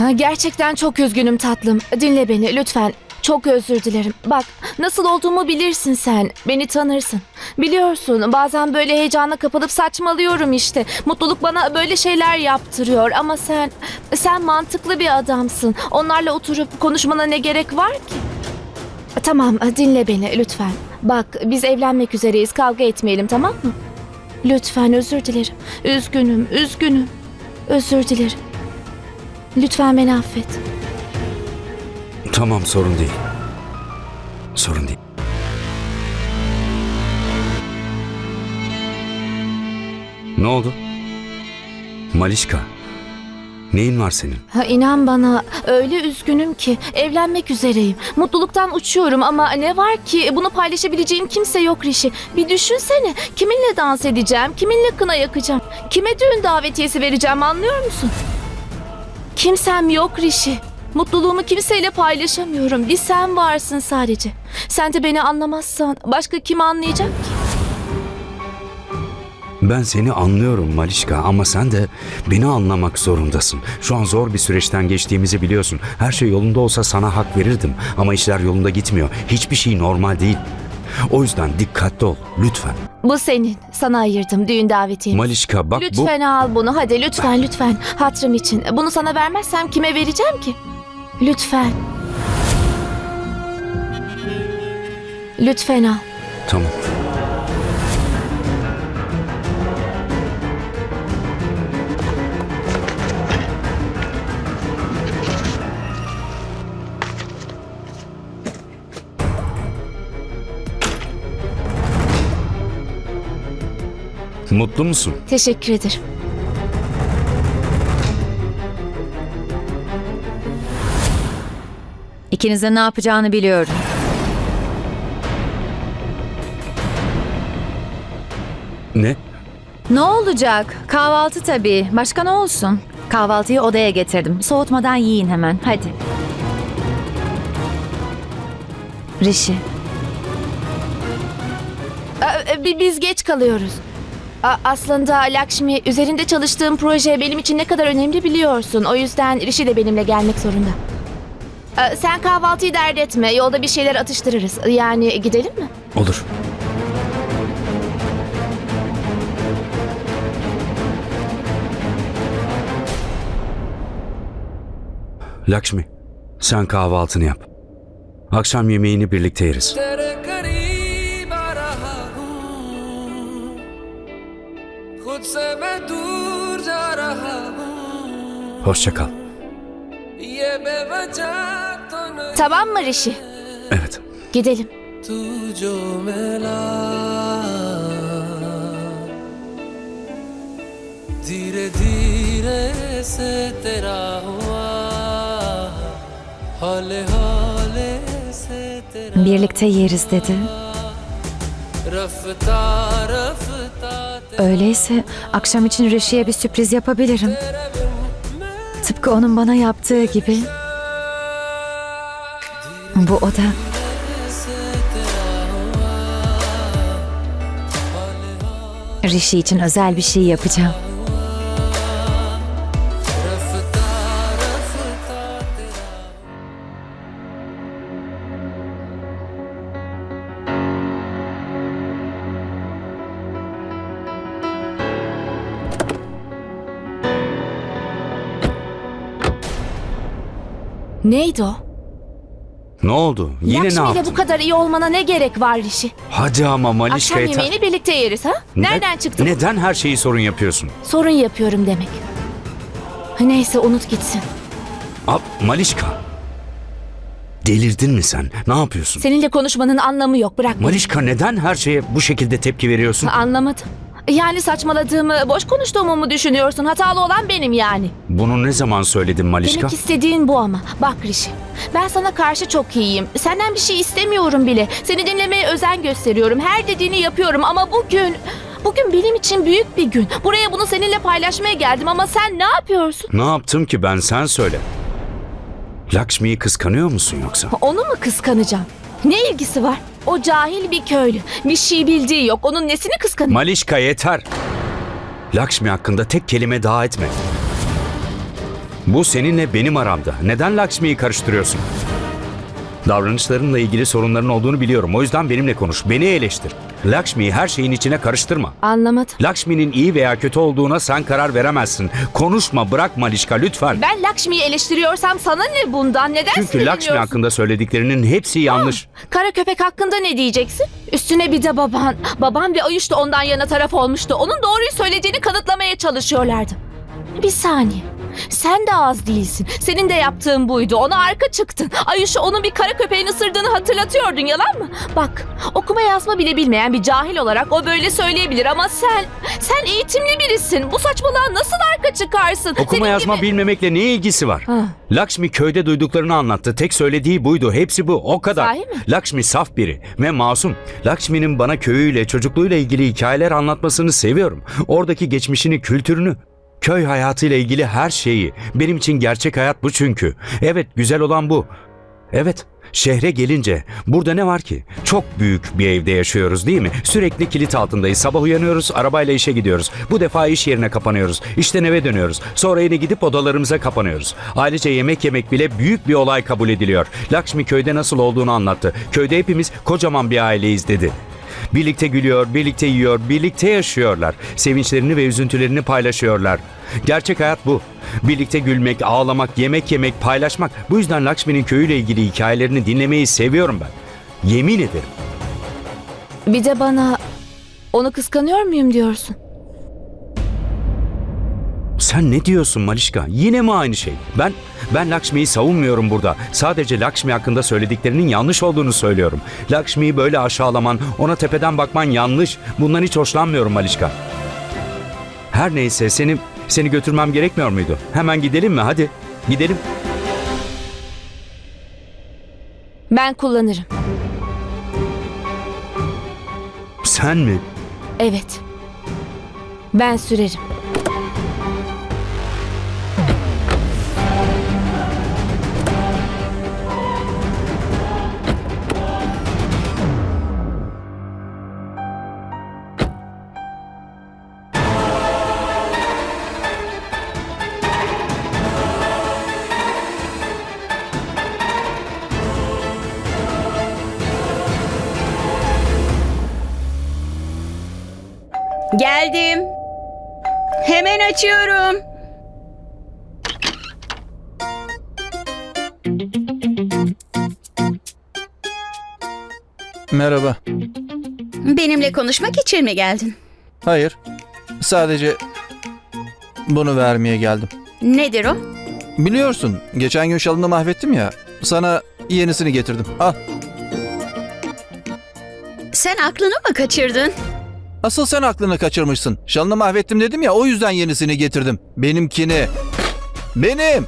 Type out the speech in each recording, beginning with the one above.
Ha, gerçekten çok üzgünüm tatlım. Dinle beni lütfen. Çok özür dilerim. Bak nasıl olduğumu bilirsin sen. Beni tanırsın. Biliyorsun bazen böyle heyecana kapılıp saçmalıyorum işte. Mutluluk bana böyle şeyler yaptırıyor ama sen sen mantıklı bir adamsın. Onlarla oturup konuşmana ne gerek var ki? Tamam dinle beni lütfen. Bak biz evlenmek üzereyiz. Kavga etmeyelim tamam mı? Lütfen özür dilerim. Üzgünüm, üzgünüm. Özür dilerim. Lütfen beni affet. Tamam sorun değil. Sorun değil. Ne oldu? Malişka. Neyin var senin? Ha, inan bana öyle üzgünüm ki evlenmek üzereyim. Mutluluktan uçuyorum ama ne var ki bunu paylaşabileceğim kimse yok Rişi. Bir düşünsene kiminle dans edeceğim, kiminle kına yakacağım, kime düğün davetiyesi vereceğim anlıyor musun? Kimsem yok Rişi. Mutluluğumu kimseyle paylaşamıyorum. Bir sen varsın sadece. Sen de beni anlamazsan başka kim anlayacak ki? Ben seni anlıyorum Malişka ama sen de beni anlamak zorundasın. Şu an zor bir süreçten geçtiğimizi biliyorsun. Her şey yolunda olsa sana hak verirdim ama işler yolunda gitmiyor. Hiçbir şey normal değil. O yüzden dikkatli ol lütfen. Bu senin. Sana ayırdım düğün davetiyemi. Malişka bak bu... Lütfen al bunu. Hadi lütfen lütfen. Hatrım için. Bunu sana vermezsem kime vereceğim ki? Lütfen. Lütfen al. Tamam. Mutlu musun? Teşekkür ederim. İkinizin ne yapacağını biliyorum. Ne? Ne olacak? Kahvaltı tabii. Başka ne olsun? Kahvaltıyı odaya getirdim. Soğutmadan yiyin hemen. Hadi. Rişi, Aa, e, bi- Biz geç kalıyoruz. A- Aslında Lakshmi üzerinde çalıştığım proje benim için ne kadar önemli biliyorsun. O yüzden Rishi de benimle gelmek zorunda. Aa, Sen kahvaltıyı dert etme. Yolda bir şeyler atıştırırız. Yani gidelim mi? Olur. Lakshmi, sen kahvaltını yap. Akşam yemeğini birlikte yeriz. Hoşça kal. ये बेवजह तो नहीं Tamam mı Rishi? Evet. Gidelim. तू जो मिला धीरे धीरे से तेरा हुआ हौले हौले से तेरा birlikte yeriz dedi. रफ्ता रफ्ता तेरा Öyleyse akşam için Rişi'ye bir sürpriz yapabilirim. Tıpkı onun bana yaptığı gibi. Bu oda Rişi için özel bir şey yapacağım. Neydi o? Ne oldu? Yine ne Lakshmi ile yaptın? bu kadar iyi olmana ne gerek var Rishi? Hadi ama Akşam yeter. yemeğini birlikte yeriz ha? Ne- Nereden çıktı? bu? Neden her şeyi sorun yapıyorsun? Sorun yapıyorum demek. Neyse unut gitsin. Ab, Malişka. Delirdin mi sen? Ne yapıyorsun? Seninle konuşmanın anlamı yok. Bırak beni. Malişka neden her şeye bu şekilde tepki veriyorsun? Anlamadım. Yani saçmaladığımı, boş konuştuğumu mu düşünüyorsun? Hatalı olan benim yani. Bunu ne zaman söyledin Malişka? Demek istediğin bu ama. Bak Rishi, ben sana karşı çok iyiyim. Senden bir şey istemiyorum bile. Seni dinlemeye özen gösteriyorum. Her dediğini yapıyorum ama bugün... Bugün benim için büyük bir gün. Buraya bunu seninle paylaşmaya geldim ama sen ne yapıyorsun? Ne yaptım ki ben sen söyle. Lakshmi'yi kıskanıyor musun yoksa? Onu mu kıskanacağım? Ne ilgisi var? O cahil bir köylü. Bir şey bildiği yok. Onun nesini kıskanıyor? Malişka yeter. Lakshmi hakkında tek kelime daha etme. Bu seninle benim aramda. Neden Lakshmi'yi karıştırıyorsun? Davranışlarınla ilgili sorunların olduğunu biliyorum. O yüzden benimle konuş. Beni eleştir. Lakshmi'yi her şeyin içine karıştırma. Anlamadım. Lakshmi'nin iyi veya kötü olduğuna sen karar veremezsin. Konuşma, bırak Malişka lütfen. Ben Lakshmi'yi eleştiriyorsam sana ne bundan? Neden Çünkü Lakshmi sinirleniyorsun? hakkında söylediklerinin hepsi yanlış. Kara köpek hakkında ne diyeceksin? Üstüne bir de baban. Baban ve Ayuş da ondan yana taraf olmuştu. Onun doğruyu söylediğini kanıtlamaya çalışıyorlardı. Bir saniye. Sen de az değilsin. Senin de yaptığın buydu. Ona arka çıktın. Ayuş'u onun bir kara köpeğin ısırdığını hatırlatıyordun yalan mı? Bak okuma yazma bile bilmeyen bir cahil olarak o böyle söyleyebilir ama sen, sen eğitimli birisin. Bu saçmalığa nasıl arka çıkarsın? Okuma Senin yazma gibi- bilmemekle ne ilgisi var? Ha. Lakshmi köyde duyduklarını anlattı. Tek söylediği buydu. Hepsi bu. O kadar. Sahi mi? Lakshmi saf biri ve masum. Lakshmi'nin bana köyüyle, çocukluğuyla ilgili hikayeler anlatmasını seviyorum. Oradaki geçmişini, kültürünü, köy hayatıyla ilgili her şeyi. Benim için gerçek hayat bu çünkü. Evet, güzel olan bu. Evet, şehre gelince burada ne var ki? Çok büyük bir evde yaşıyoruz değil mi? Sürekli kilit altındayız. Sabah uyanıyoruz, arabayla işe gidiyoruz. Bu defa iş yerine kapanıyoruz. İşten eve dönüyoruz. Sonra yine gidip odalarımıza kapanıyoruz. Ailece yemek yemek bile büyük bir olay kabul ediliyor. Lakshmi köyde nasıl olduğunu anlattı. Köyde hepimiz kocaman bir aileyiz dedi. Birlikte gülüyor, birlikte yiyor, birlikte yaşıyorlar. Sevinçlerini ve üzüntülerini paylaşıyorlar. Gerçek hayat bu. Birlikte gülmek, ağlamak, yemek yemek, paylaşmak. Bu yüzden Lakshmi'nin köyüyle ilgili hikayelerini dinlemeyi seviyorum ben. Yemin ederim. Bir de bana onu kıskanıyor muyum diyorsun? Sen ne diyorsun Malişka? Yine mi aynı şey? Ben ben Lakshmi'yi savunmuyorum burada. Sadece Lakshmi hakkında söylediklerinin yanlış olduğunu söylüyorum. Lakshmi'yi böyle aşağılaman, ona tepeden bakman yanlış. Bundan hiç hoşlanmıyorum Malişka. Her neyse seni seni götürmem gerekmiyor muydu? Hemen gidelim mi? Hadi. Gidelim. Ben kullanırım. Sen mi? Evet. Ben sürerim. Geldim. Hemen açıyorum. Merhaba. Benimle konuşmak için mi geldin? Hayır. Sadece bunu vermeye geldim. Nedir o? Biliyorsun, geçen gün şalını mahvettim ya. Sana yenisini getirdim. Al. Sen aklını mı kaçırdın? Asıl sen aklını kaçırmışsın. Şalını mahvettim dedim ya, o yüzden yenisini getirdim. Benimkini. Benim.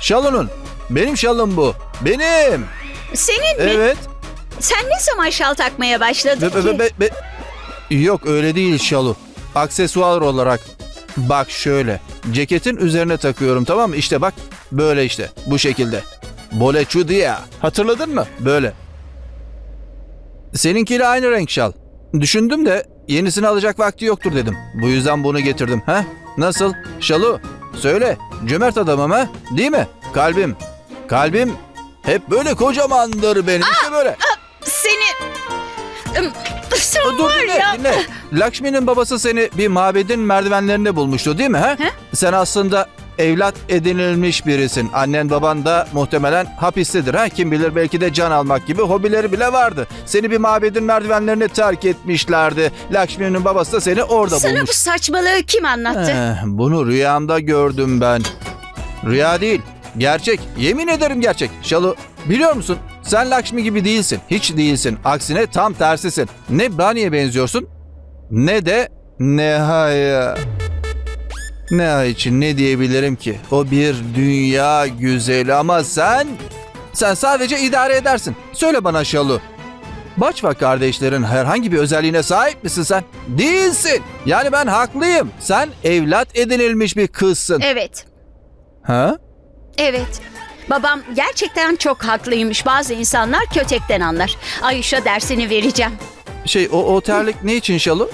Şalının. Benim şalım bu. Benim. Senin mi? Evet. Sen ne zaman şal takmaya başladın Be, ki? be, be, be- Yok öyle değil şalu. Aksesuar olarak. Bak şöyle. Ceketin üzerine takıyorum tamam mı? İşte bak böyle işte. Bu şekilde. Boleçu diye. Hatırladın mı? Böyle. Seninkiyle aynı renk şal. Düşündüm de yenisini alacak vakti yoktur dedim. Bu yüzden bunu getirdim. Ha? Nasıl? Şalu. Söyle. Cömert adamım ha? Değil mi? Kalbim. Kalbim hep böyle kocamandır benim. İşte böyle. Seni... Im, Sen Dur var dinle, ya... dinle. Lakshmi'nin babası seni bir mabedin merdivenlerinde bulmuştu değil mi? Ha? Sen aslında evlat edinilmiş birisin. Annen baban da muhtemelen hapistedir. Ha? Kim bilir belki de can almak gibi hobileri bile vardı. Seni bir mabedin merdivenlerine terk etmişlerdi. Lakshmi'nin babası da seni orada Sana bulmuş. bu saçmalığı kim anlattı? Eh, bunu rüyamda gördüm ben. Rüya değil. Gerçek. Yemin ederim gerçek. Şalu biliyor musun? Sen Lakshmi gibi değilsin. Hiç değilsin. Aksine tam tersisin. Ne Brani'ye benziyorsun ne de Neha'ya. Neha için ne diyebilirim ki? O bir dünya güzeli ama sen... Sen sadece idare edersin. Söyle bana Şalu. Baçva kardeşlerin herhangi bir özelliğine sahip misin sen? Değilsin. Yani ben haklıyım. Sen evlat edinilmiş bir kızsın. Evet, Ha? evet. Babam gerçekten çok haklıymış. Bazı insanlar kötekten anlar. Ayuş'a dersini vereceğim. Şey o, o terlik ne için Şalu?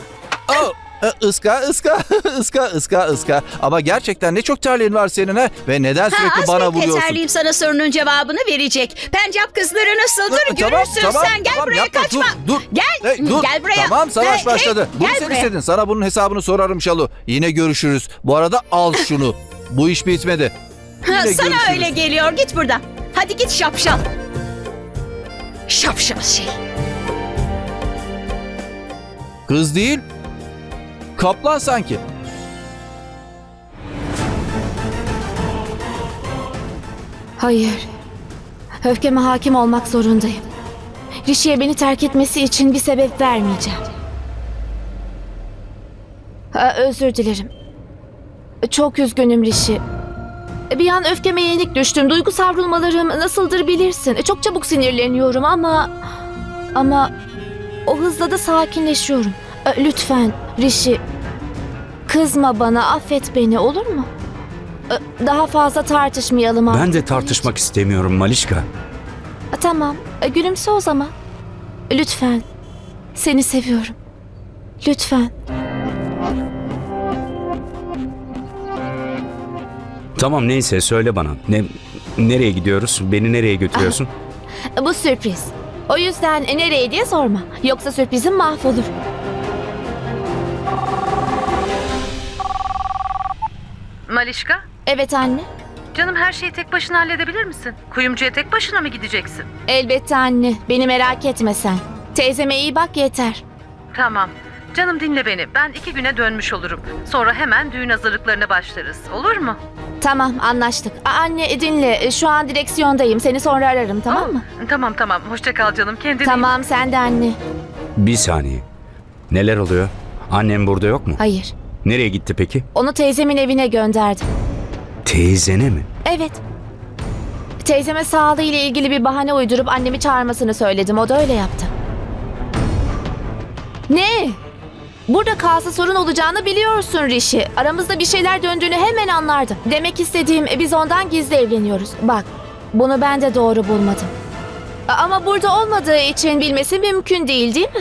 E, Iska, ıska, ıska, ıska, ıska. Ama gerçekten ne çok terliğin var senin ha? Ve neden Ha, sürekli bana vuruyorsun? Keserliyim sana sorunun cevabını verecek. Pencap kızları nasıldır E, tamam, görürsün tamam, sen. Gel tamam, buraya yapma, kaçma. Dur, dur. Gel, Hey, dur. gel buraya. Tamam savaş Hey, hey, başladı. Bunu gel sen buraya. istedin. Sana bunun hesabını sorarım Şalu. Yine görüşürüz. Bu arada al şunu. Bu iş bitmedi. Ha, Yine sana görüşürüz. öyle geliyor. Git buradan. Hadi git şapşal. Şapşal şey. Kız değil. Kaplan sanki. Hayır. Öfkeme hakim olmak zorundayım. Rishi'ye beni terk etmesi için bir sebep vermeyeceğim. Ha, özür dilerim. Çok üzgünüm Rishi. Bir an öfkeme yenik düştüm. Duygu savrulmalarım nasıldır bilirsin. Çok çabuk sinirleniyorum ama... Ama o hızla da sakinleşiyorum. Lütfen Rishi. Kızma bana, affet beni olur mu? Daha fazla tartışmayalım artık. Ben de tartışmak istemiyorum Malişka. Tamam, e, gülümse o zaman. Lütfen. Seni seviyorum. Lütfen. Tamam neyse söyle bana. Ne nereye gidiyoruz? Beni nereye götürüyorsun? Bu sürpriz. O yüzden nereye diye sorma. Yoksa sürprizim mahvolur. Malişka, Evet anne. canım her şeyi tek başına halledebilir misin? Kuyumcuya tek başına mı gideceksin? Elbette anne. Beni merak etme sen. Teyzeme iyi bak yeter. Tamam. Canım dinle beni. Ben iki güne dönmüş olurum. Sonra hemen düğün hazırlıklarına başlarız. Olur mu? Tamam anlaştık. A, anne e, dinle. E, Şu an direksiyondayım. Seni sonra ararım tamam mı? Tamam tamam. Hoşça kal canım. Kendine iyi Tamam sen de anne. Bir saniye. Neler oluyor? Annem burada yok mu? Hayır. Nereye gitti peki? Onu teyzemin evine gönderdim. Teyzene mi? Evet. Teyzeme sağlığı ile ilgili bir bahane uydurup annemi çağırmasını söyledim. O da öyle yaptı. Ne? Burada kalsa sorun olacağını biliyorsun Rishi. Aramızda bir şeyler döndüğünü hemen anlardı. Demek istediğim e, biz ondan gizli evleniyoruz. Bak, bunu ben de doğru bulmadım. Ama burada olmadığı için bilmesi mümkün değil değil mi?